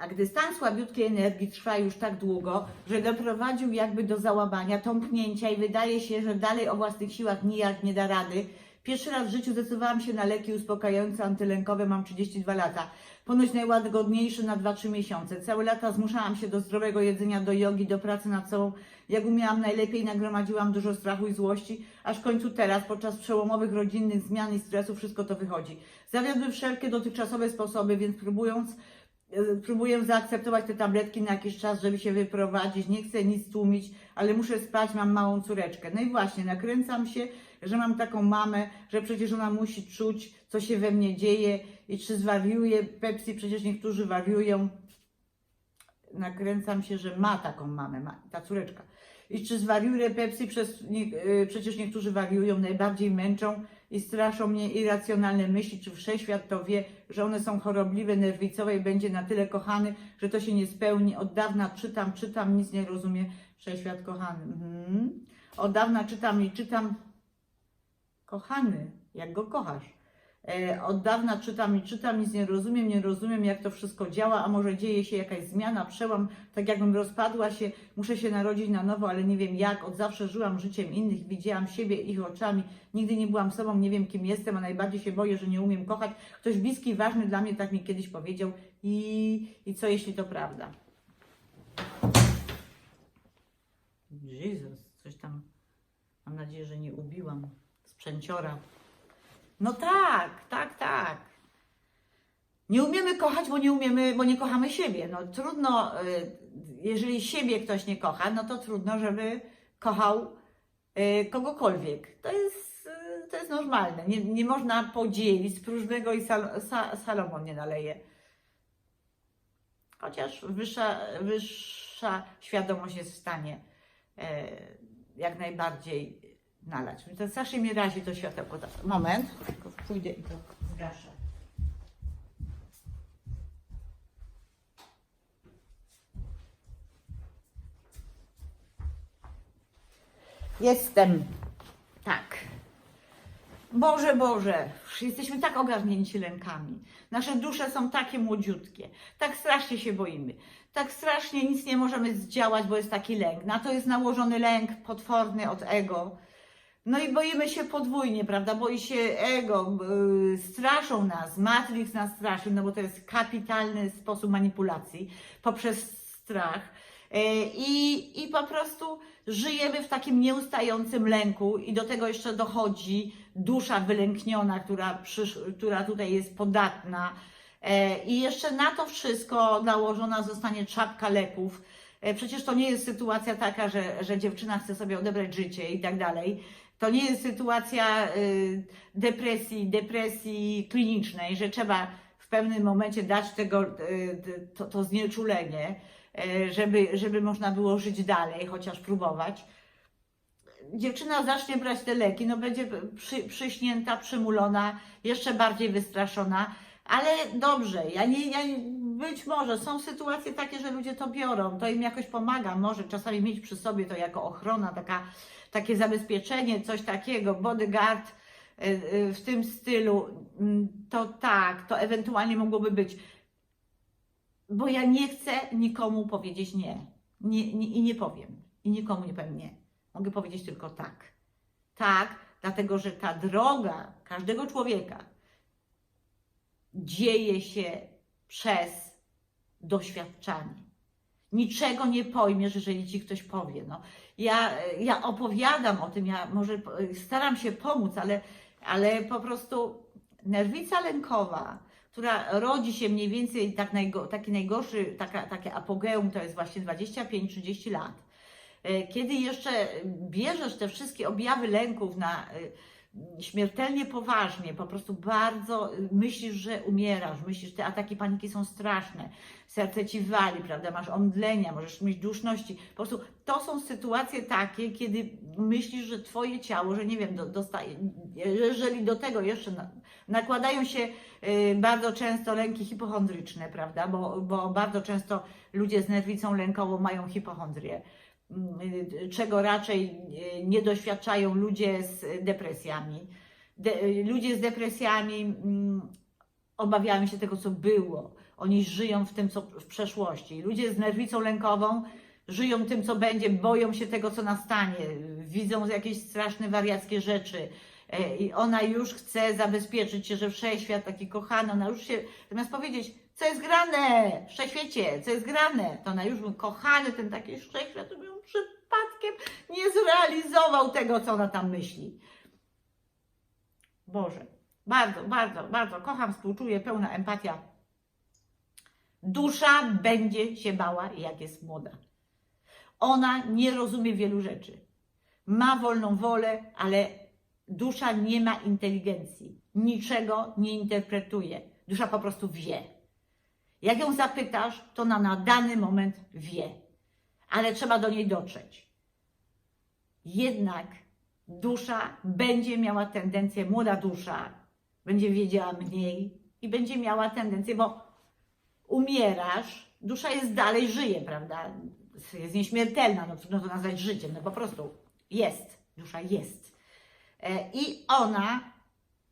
A gdy stan słabiutkiej energii trwa już tak długo, że doprowadził jakby do załamania, tąpnięcia i wydaje się, że dalej o własnych siłach nijak nie da rady, pierwszy raz w życiu zdecydowałam się na leki uspokajające antylękowe, mam 32 lata. Ponoć najłagodniejsze na 2-3 miesiące. Całe lata zmuszałam się do zdrowego jedzenia, do jogi, do pracy nad sobą. Jak umiałam najlepiej, nagromadziłam dużo strachu i złości, aż w końcu teraz, podczas przełomowych rodzinnych zmian i stresu, wszystko to wychodzi. Zawiodły wszelkie dotychczasowe sposoby, więc próbując, próbuję zaakceptować te tabletki na jakiś czas, żeby się wyprowadzić. Nie chcę nic tłumić, ale muszę spać, mam małą córeczkę. No i właśnie, nakręcam się, że mam taką mamę, że przecież ona musi czuć, co się we mnie dzieje i czy zwariuje. Pepsi, przecież niektórzy wariują. Nakręcam się, że ma taką mamę, ma, ta córeczka. I czy zwariuje Pepsi, przez, nie, y, przecież niektórzy wariują, najbardziej męczą i straszą mnie irracjonalne myśli, czy wszechświat to wie, że one są chorobliwe, nerwicowe i będzie na tyle kochany, że to się nie spełni. Od dawna czytam, czytam, nic nie rozumiem. Wszechświat kochany. Mhm. Od dawna czytam i czytam, kochany, jak go kochasz. E, od dawna czytam i czytam, nic nie rozumiem, nie rozumiem jak to wszystko działa, a może dzieje się jakaś zmiana, przełam, tak jakbym rozpadła się, muszę się narodzić na nowo, ale nie wiem jak, od zawsze żyłam życiem innych, widziałam siebie ich oczami, nigdy nie byłam sobą, nie wiem kim jestem, a najbardziej się boję, że nie umiem kochać. Ktoś bliski, ważny dla mnie tak mi kiedyś powiedział i, i co jeśli to prawda? Jezus, coś tam, mam nadzieję, że nie ubiłam sprzęciora. No tak. Nie umiemy kochać, bo nie umiemy, bo nie kochamy siebie. No trudno, y, jeżeli siebie ktoś nie kocha, no to trudno, żeby kochał y, kogokolwiek. To jest, y, to jest normalne. Nie, nie można podzielić próżnego i Sal, Sa, Salomon nie naleje. Chociaż wyższa, wyższa świadomość jest w stanie e, jak najbardziej nalać. To strasznie mi razi to światełko. Tak, Moment, tylko pójdę i to zgaszę. Jestem. Tak. Boże, Boże, jesteśmy tak ogarnięci lękami. Nasze dusze są takie młodziutkie. Tak strasznie się boimy. Tak strasznie nic nie możemy zdziałać, bo jest taki lęk. Na to jest nałożony lęk potworny od ego. No i boimy się podwójnie, prawda? Boi się ego, yy, straszą nas, Matrix nas straszy, no bo to jest kapitalny sposób manipulacji poprzez strach. Yy, I, I po prostu żyjemy w takim nieustającym lęku i do tego jeszcze dochodzi dusza wylękniona, która, przysz, która tutaj jest podatna. E, I jeszcze na to wszystko nałożona zostanie czapka leków. E, Przecież to nie jest sytuacja taka, że, że dziewczyna chce sobie odebrać życie i tak dalej. To nie jest sytuacja y, depresji, depresji klinicznej, że trzeba w pewnym momencie dać tego, y, to, to znieczulenie, żeby, żeby można było żyć dalej, chociaż próbować. Dziewczyna zacznie brać te leki, no będzie przy, przyśnięta, przymulona, jeszcze bardziej wystraszona, ale dobrze, ja nie, ja, być może są sytuacje takie, że ludzie to biorą, to im jakoś pomaga, może czasami mieć przy sobie to jako ochrona, taka, takie zabezpieczenie, coś takiego, bodyguard y, y, w tym stylu, mm, to tak, to ewentualnie mogłoby być. Bo ja nie chcę nikomu powiedzieć nie. nie, nie I nie powiem. I nikomu nie powiem nie. Mogę powiedzieć tylko tak. Tak, dlatego że ta droga każdego człowieka dzieje się przez doświadczanie. Niczego nie pojmiesz, jeżeli ci ktoś powie. No, ja, ja opowiadam o tym, ja może staram się pomóc, ale, ale po prostu nerwica lękowa, która rodzi się mniej więcej tak najgo, taki najgorszy, taka, takie apogeum to jest właśnie 25-30 lat. E, Kiedy jeszcze bierzesz te wszystkie objawy lęków na e, śmiertelnie poważnie, po prostu bardzo myślisz, że umierasz, myślisz, te ataki paniki są straszne, serce ci wali, prawda, masz omdlenia, możesz mieć duszności. Po prostu to są sytuacje takie, kiedy myślisz, że twoje ciało, że nie wiem, do, dostaje, jeżeli do tego jeszcze na, nakładają się y, bardzo często lęki hipochondryczne, prawda, bo, bo bardzo często ludzie z nerwicą lękową mają hipochondrię y, czego raczej y, nie doświadczają ludzie z depresjami. De, ludzie z depresjami mm, obawiają się tego, co było, Oni żyją w tym, co w przeszłości. Ludzie z nerwicą lękową żyją tym, co będzie, boją się tego, co nastanie, widzą jakieś straszne, wariackie rzeczy. E, I ona już chce zabezpieczyć się, że wszechświat taki kochany, ona już się, zamiast powiedzieć, co jest grane wszechświecie, co jest grane, to ona już mówi, kochany ten taki wszechświat, ją przypadkiem nie zrealizował tego, co ona tam myśli. Boże, bardzo, bardzo, bardzo kocham, współczuję, pełna empatia. Dusza będzie się bała, jak jest młoda. Ona nie rozumie wielu rzeczy. Ma wolną wolę, ale dusza nie ma inteligencji. Niczego nie interpretuje. Dusza po prostu wie. Jak ją zapytasz, to ona na dany moment wie. Ale trzeba do niej dotrzeć. Jednak dusza będzie miała tendencję, młoda dusza będzie wiedziała mniej i będzie miała tendencję, bo umierasz, dusza jest dalej, żyje, prawda? Jest nieśmiertelna, no trudno to nazwać życiem, no po prostu jest, dusza jest. E, I ona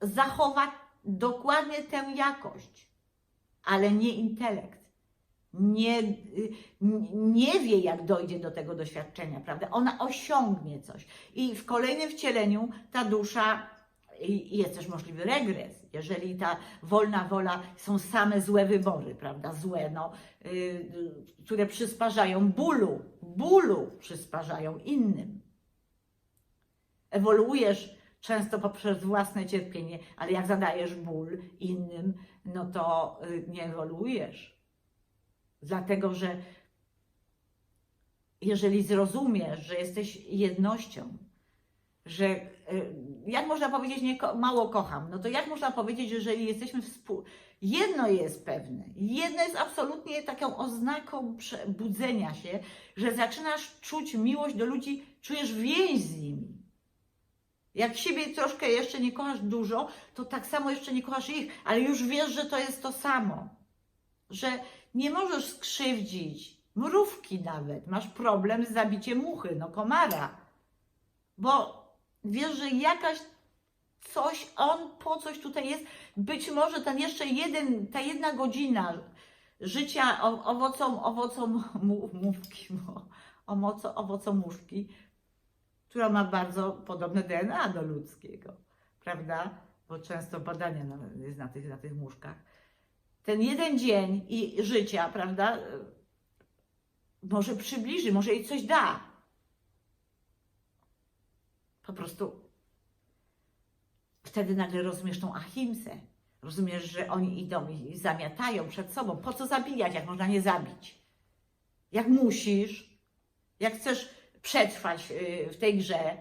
zachowa dokładnie tę jakość, ale nie intelekt. Nie, y, nie wie, jak dojdzie do tego doświadczenia, prawda? Ona osiągnie coś. I w kolejnym wcieleniu ta dusza jest też możliwy regres, jeżeli ta wolna wola są same złe wybory, prawda? Złe, no, yy, które przysparzają bólu, bólu przysparzają innym. Ewoluujesz często poprzez własne cierpienie, ale jak zadajesz ból innym, no to yy, nie ewoluujesz. Dlatego, że jeżeli zrozumiesz, że jesteś jednością, że y, jak można powiedzieć, nie, mało kocham, no to jak można powiedzieć, że jeżeli jesteśmy współ... Jedno jest pewne, jedno jest absolutnie taką oznaką przebudzenia się, że zaczynasz czuć miłość do ludzi, czujesz więź z nimi. Jak siebie troszkę jeszcze nie kochasz dużo, to tak samo jeszcze nie kochasz ich, ale już wiesz, że to jest to samo. Że nie możesz skrzywdzić mrówki nawet. Masz problem z zabiciem muchy, no komara. Bo wiesz, że jakaś coś, on po coś tutaj jest. Być może ten jeszcze jeden, ta jedna godzina życia o- owocom, owocom mu- mówki, bo owoco, owocomuszki, która ma bardzo podobne DNA do ludzkiego, prawda? Bo często badania na, jest na tych, na tych muszkach. Ten jeden dzień i życia, prawda, może przybliży, może jej coś da. Po prostu wtedy nagle rozumiesz tą ahimsę. Rozumiesz, że oni idą i zamiatają przed sobą. Po co zabijać, jak można nie zabić? Jak musisz, jak chcesz przetrwać y, w tej grze,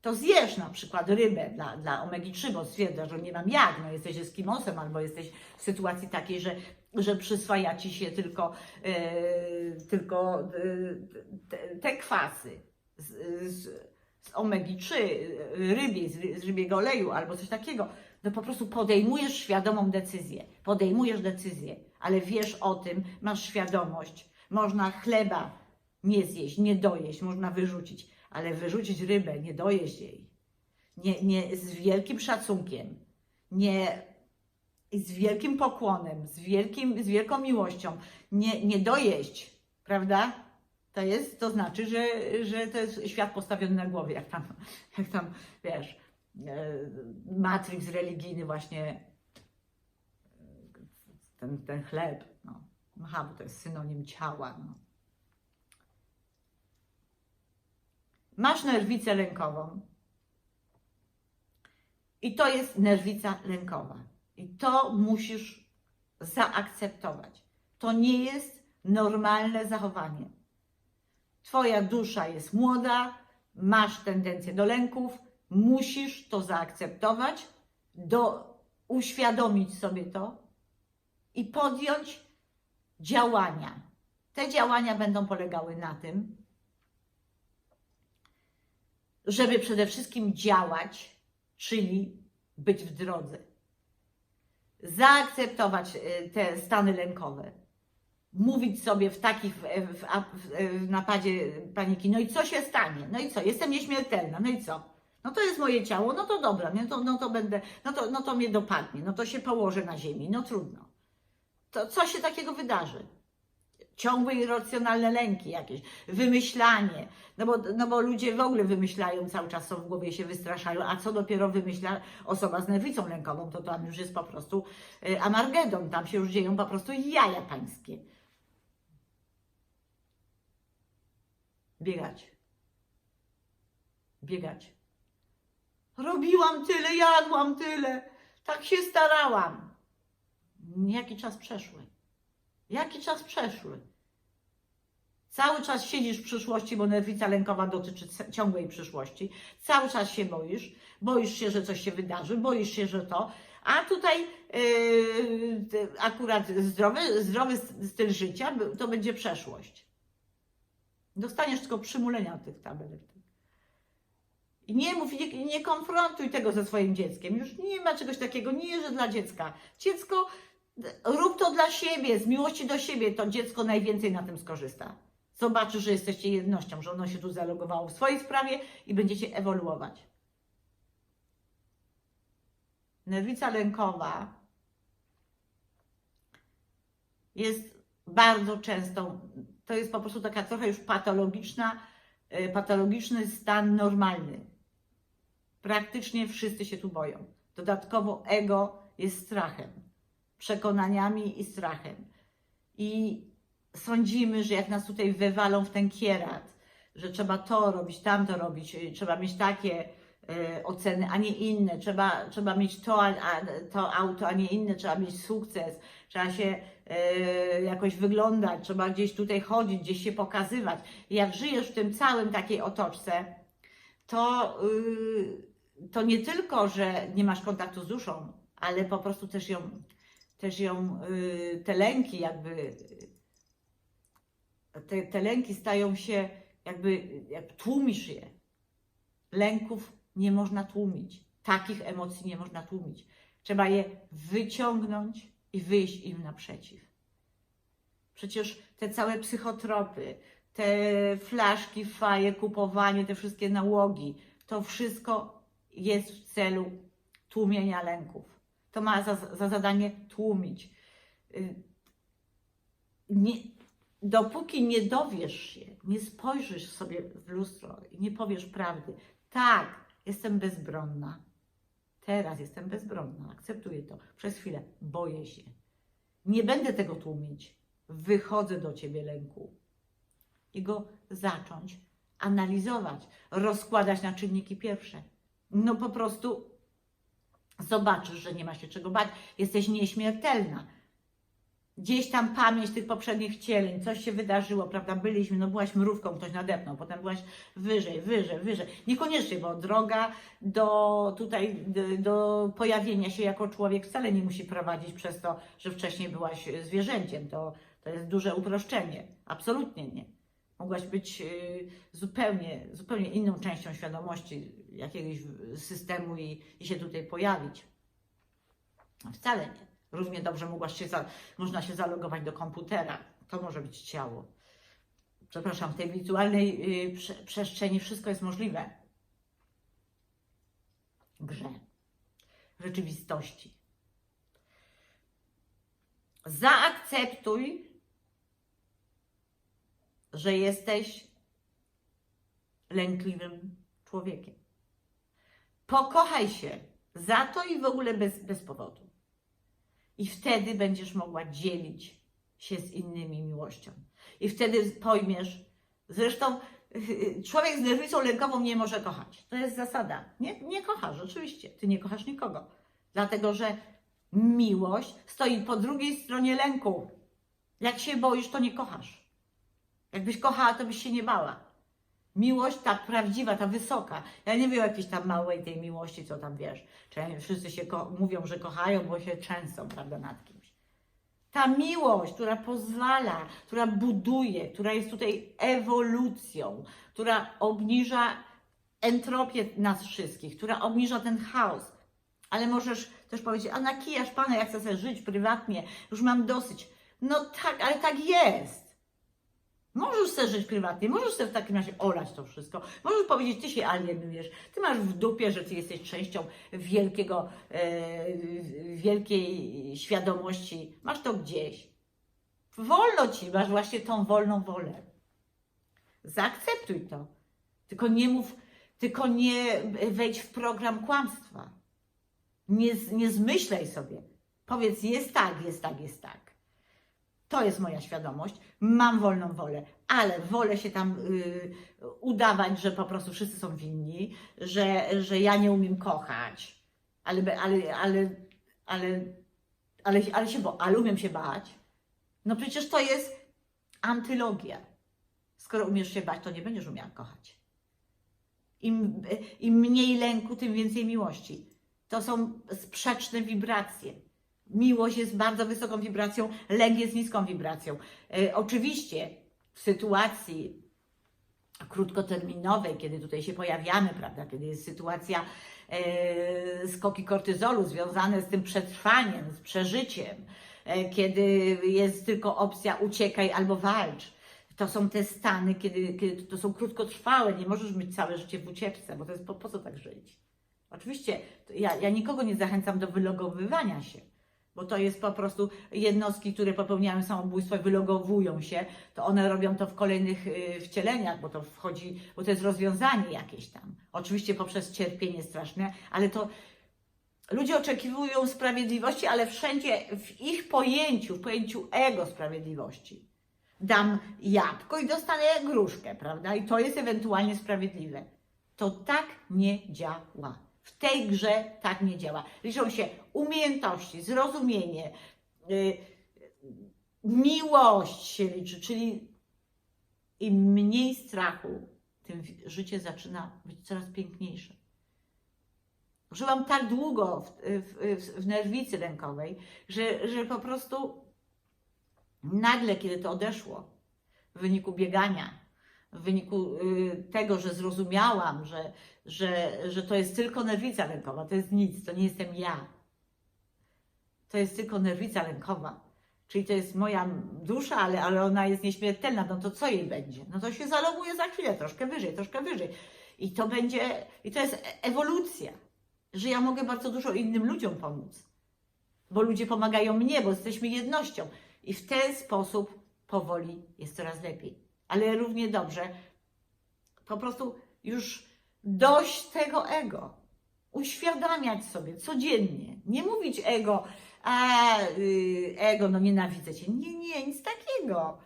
to zjesz na przykład rybę dla, dla omegi-3, bo stwierdzasz, że nie mam jak, no jesteś eskimosem albo jesteś w sytuacji takiej, że, że przyswaja ci się tylko, y, tylko y, te, kwasy z, z, z omegi-3, rybiej, z, ry- z rybiego oleju albo coś takiego, no po prostu podejmujesz świadomą decyzję. Podejmujesz decyzję, ale wiesz o tym, masz świadomość. Można chleba nie zjeść, nie dojeść, można wyrzucić, ale wyrzucić rybę, nie dojeść jej. Nie, nie z wielkim szacunkiem, nie z wielkim pokłonem, z, wielkim, z wielką miłością, nie, nie dojeść, prawda? To jest, to znaczy, że, że to jest świat postawiony na głowie, jak tam, jak tam wiesz, e, Matrix religijny właśnie, ten, ten chleb, no. Aha, bo to jest synonim ciała, no. Masz nerwicę lękową. I to jest nerwica lękowa. I to musisz zaakceptować. To nie jest normalne zachowanie. Twoja dusza jest młoda, masz tendencję do lęków, musisz to zaakceptować, do, uświadomić sobie to i podjąć działania. Te działania będą polegały na tym, żeby przede wszystkim działać, czyli być w drodze. Zaakceptować y, te stany lękowe. Mówić sobie w takich w, w, napadzie paniki, no i co się stanie? No i co? Jestem nieśmiertelna, no i co? No to jest moje ciało, no to dobra, no to, no to będę, no to, no to mnie dopadnie, no to się położę na ziemi, no trudno. to co się takiego wydarzy? Ciągłe irracjonalne lęki jakieś, wymyślanie, no bo, no bo ludzie w ogóle wymyślają cały czas, co w głowie się wystraszają, a co dopiero wymyśla osoba z nerwicą lękową, to tam już jest po prostu y, Amargedon, tam się już dzieją po prostu jaja pańskie. Biegać. Biegać. Robiłam tyle, jadłam tyle, tak się starałam. Jaki czas przeszły? Jaki czas przeszły? Cały czas siedzisz w przyszłości, bo nerwica lękowa dotyczy ciągłej przyszłości. Cały czas się boisz, boisz się, że coś się wydarzy, boisz się, że to. A tutaj yy, akurat zdrowy, zdrowy styl życia to będzie przeszłość. Dostaniesz tylko przymulenia tych tabelek. I nie mów, nie, nie konfrontuj tego ze swoim dzieckiem. Już nie ma czegoś takiego, nie że dla dziecka. Dziecko, rób to dla siebie, z miłości do siebie, to dziecko najwięcej na tym skorzysta. Zobaczy, że jesteście jednością, że ono się tu zalogowało w swojej sprawie i będziecie ewoluować. Nerwica lękowa jest bardzo częstą, to jest po prostu taka trochę już patologiczna, y, patologiczny stan normalny. Praktycznie wszyscy się tu boją. Dodatkowo ego jest strachem, przekonaniami i strachem. I sądzimy, że jak nas tutaj wywalą w ten kierat, że trzeba to robić, tamto robić, y, trzeba mieć takie y, oceny, a nie inne, trzeba, trzeba mieć to, a, to auto, a nie inne, trzeba mieć sukces, trzeba się y, jakoś wyglądać, trzeba gdzieś tutaj chodzić, gdzieś się pokazywać. I jak żyjesz w tym całym takiej otoczce, to, y, to nie tylko, że nie masz kontaktu z duszą, ale po prostu też ją, też ją y, te lęki jakby, te, te lęki stają się jakby, jak tłumisz je. Lęków nie można tłumić. Takich emocji nie można tłumić. Trzeba je wyciągnąć i wyjść im naprzeciw. Przecież te całe psychotropy, te flaszki, faje, kupowanie, te wszystkie nałogi, to wszystko jest w celu tłumienia lęków. To ma za, za zadanie tłumić. Y, Nie, dopóki nie dowiesz się, nie spojrzysz sobie w lustro i nie powiesz prawdy, tak, jestem bezbronna. Teraz jestem bezbronna, akceptuję to. Przez chwilę boję się. Nie będę tego tłumić. Wychodzę do ciebie, lęku. I go zacząć analizować, rozkładać na czynniki pierwsze. No po prostu zobaczysz, że nie ma się czego bać. Jesteś nieśmiertelna. Gdzieś tam pamięć tych poprzednich wcieleń, coś się wydarzyło, prawda? Byliśmy, no byłaś mrówką, ktoś nadepnął, potem byłaś wyżej, wyżej, wyżej. Niekoniecznie, bo droga do tutaj, do, pojawienia się jako człowiek wcale nie musi prowadzić przez to, że wcześniej byłaś zwierzęciem. To, to jest duże uproszczenie. Absolutnie nie. Mogłaś być y, zupełnie, zupełnie inną częścią świadomości jakiegoś systemu i, i się tutaj pojawić. Wcale nie. Równie dobrze mogłaś się za, można się zalogować do komputera. To może być ciało. Przepraszam, w tej wirtualnej y, prze, przestrzeni wszystko jest możliwe. Grze, rzeczywistości. Zaakceptuj, że jesteś lękliwym człowiekiem. Pokochaj się za to i w ogóle bez, bez powodu. I wtedy będziesz mogła dzielić się z innymi miłością. I wtedy pojmiesz, zresztą człowiek z nerwicą lękową nie może kochać. To jest zasada. Nie, nie kochasz, oczywiście. Ty nie kochasz nikogo. Dlatego, że miłość stoi po drugiej stronie lęku. Jak się boisz, to nie kochasz. Jakbyś kochała, to byś się nie bała. Miłość ta prawdziwa, ta wysoka. Ja nie wiem jakiejś tam małej tej miłości, co tam wiesz. Wszyscy się mówią, że kochają, bo się częstą, prawda, nad kimś. Ta miłość, która pozwala, która buduje, która jest tutaj ewolucją, która obniża entropię nas wszystkich, która obniża ten chaos. Ale możesz też powiedzieć, a nakijasz Pana, ja chcę sobie żyć prywatnie, już mam dosyć. No tak, ale tak jest. Możesz sobie żyć prywatnie, możesz sobie w takim razie olać to wszystko. Możesz powiedzieć, ty się alienujesz, ty masz w dupie, że ty jesteś częścią wielkiego, e, wielkiej świadomości. Masz to gdzieś. Wolno ci, masz właśnie tą wolną wolę. Zaakceptuj to. Tylko nie mów, tylko nie wejdź w program kłamstwa. Nie, nie zmyślaj sobie. Powiedz, jest tak, jest tak, jest tak. To jest moja świadomość. Mam wolną wolę, ale wolę się tam y, udawać, że po prostu wszyscy są winni, że, że ja nie umiem kochać, ale, ale, ale, ale, ale, ale, się bo, ale umiem się bać. No przecież to jest antylogia. Skoro umiesz się bać, to nie będziesz umiała kochać. Im, Im mniej lęku, tym więcej miłości. To są sprzeczne wibracje. Miłość jest bardzo wysoką wibracją, lęk jest niską wibracją. E, oczywiście w sytuacji krótkoterminowej, kiedy tutaj się pojawiamy, prawda, kiedy jest sytuacja e, skoki kortyzolu związane z tym przetrwaniem, z przeżyciem, e, kiedy jest tylko opcja uciekaj albo walcz. To są te stany, kiedy, kiedy to są krótkotrwałe, nie możesz mieć całe życie w ucieczce, bo to jest po, po co tak żyć? Oczywiście ja, ja nikogo nie zachęcam do wylogowywania się, bo to jest po prostu jednostki, które popełniają samobójstwo i wylogowują się, to one robią to w kolejnych y, wcieleniach, bo to wchodzi, bo to jest rozwiązanie jakieś tam. Oczywiście poprzez cierpienie straszne, ale to ludzie oczekiwują sprawiedliwości, ale wszędzie w ich pojęciu, w pojęciu ego sprawiedliwości. Dam jabłko i dostanę gruszkę, prawda? I to jest ewentualnie sprawiedliwe. To tak nie działa. W tej grze tak nie działa. Liczą się umiejętności, zrozumienie, y, miłość się liczy, czyli im mniej strachu, tym życie zaczyna być coraz piękniejsze. Żyłam tak długo w, w, w nerwicy rękowej, że, że po prostu nagle, kiedy to odeszło, w wyniku biegania, w wyniku y, tego, że zrozumiałam, że, że, że to jest tylko nerwica rękowa, to jest nic, to nie jestem ja. To jest tylko nerwica rękowa. Czyli to jest moja dusza, ale, ale ona jest nieśmiertelna, no to co jej będzie? No to się zaloguje za chwilę, troszkę wyżej, troszkę wyżej. I to będzie, i to jest e- ewolucja, że ja mogę bardzo dużo innym ludziom pomóc. Bo ludzie pomagają mnie, bo jesteśmy jednością. I w ten sposób powoli jest coraz lepiej. Ale równie dobrze, po prostu już dość tego ego. Uświadamiać sobie codziennie. Nie mówić ego, a y, ego, no nienawidzę cię. Nie, nie, nic takiego.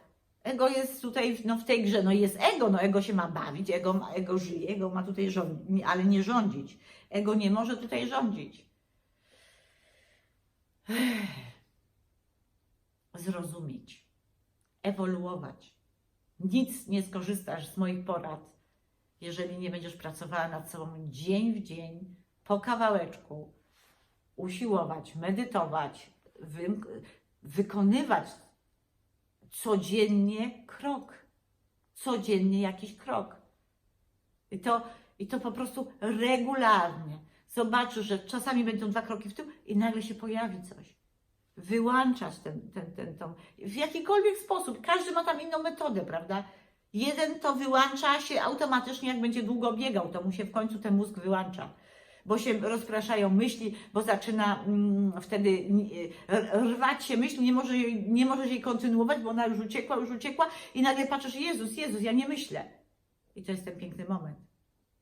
Ego jest tutaj, no w tej grze, no jest ego, no ego się ma bawić, ego, ego żyje, ego ma tutaj rządzić, ale nie rządzić. Ego nie może tutaj rządzić. Zrozumieć, ewoluować. Nic nie skorzystasz z moich porad, jeżeli nie będziesz pracowała nad sobą dzień w dzień, po kawałeczku, usiłować, medytować, wy, wykonywać codziennie krok. Codziennie jakiś krok. I to, I to po prostu regularnie. Zobaczysz, że czasami będą dwa kroki w tył i nagle się pojawi coś. Wyłączać ten, ten, ten, tą, w jakikolwiek sposób. Każdy ma tam inną metodę, prawda? Jeden to wyłącza się automatycznie, jak będzie długo biegał, to mu się w końcu ten mózg wyłącza. Bo się rozpraszają myśli, bo zaczyna mm, wtedy r- rwać się myśl, nie może, nie może jej kontynuować, bo ona już uciekła, już uciekła i nagle patrzysz, Jezus, Jezus, ja nie myślę. I to jest ten piękny moment.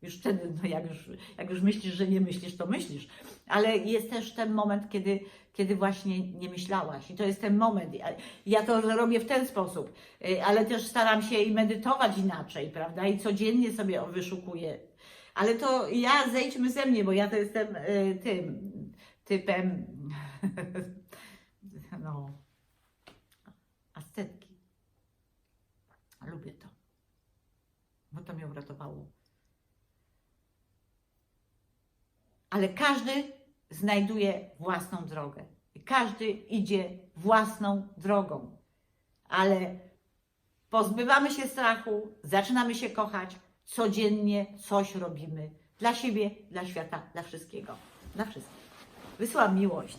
Już wtedy, no jak już, jak już myślisz, że nie myślisz, to myślisz. Ale jest też ten moment, kiedy, kiedy właśnie nie myślałaś. I to jest ten moment. Ja- to robię w ten sposób, y, ale też staram się i medytować inaczej, prawda? I codziennie sobie wyszukuję. Ale to ja zejdźmy ze mnie, bo ja to jestem y, tym typem no ascetki. Lubię to. Bo to mnie uratowało. Ale każdy znajduje własną drogę. Każdy idzie własną drogą. Ale pozbywamy się strachu, zaczynamy się kochać, codziennie coś robimy dla siebie, dla świata, dla wszystkiego. Dla wszystkich. Wysyłam miłość.